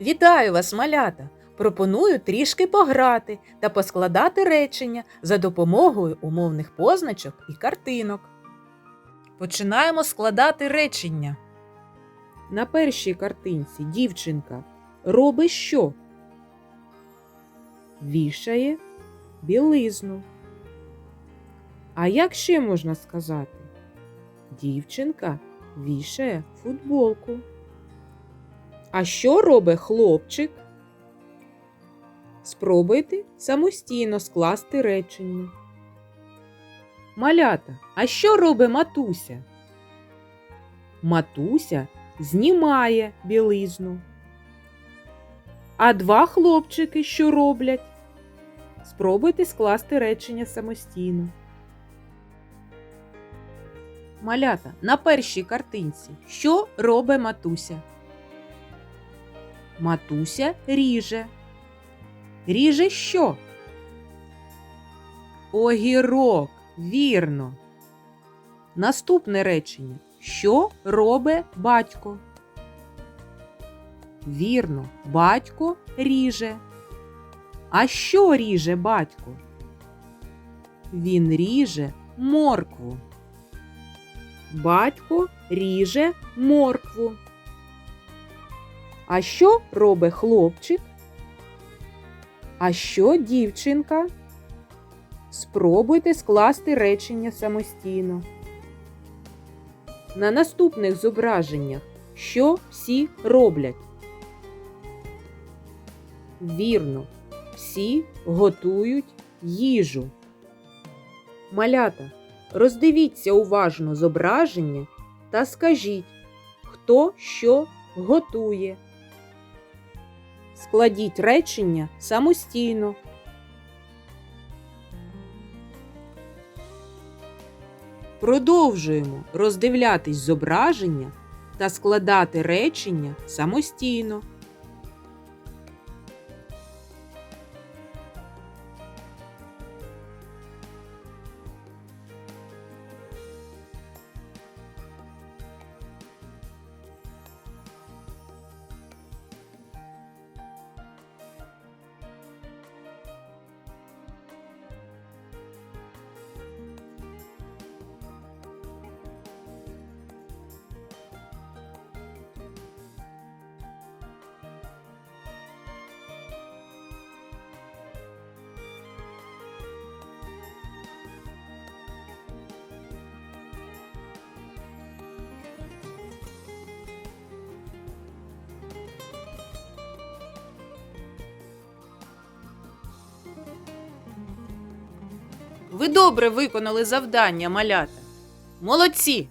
Вітаю вас, малята! Пропоную трішки пограти та поскладати речення за допомогою умовних позначок і картинок. Починаємо складати речення. На першій картинці дівчинка робить що? Вішає білизну. А як ще можна сказати? Дівчинка вішає футболку. А що робить хлопчик? Спробуйте самостійно скласти речення. Малята, а що робить матуся? Матуся знімає білизну. А два хлопчики що роблять? Спробуйте скласти речення самостійно. Малята, на першій картинці що робить матуся? Матуся ріже. Ріже що? Огірок, вірно. Наступне речення. Що робить батько? Вірно, батько ріже. А що ріже батько? Він ріже моркву. Батько ріже моркву. А що робить хлопчик? А що дівчинка? Спробуйте скласти речення самостійно. На наступних зображеннях що всі роблять? Вірно, всі готують їжу. Малята, роздивіться уважно зображення та скажіть, хто що готує. Складіть речення самостійно. Продовжуємо роздивлятись зображення та складати речення самостійно. Ви добре виконали завдання, малята. Молодці!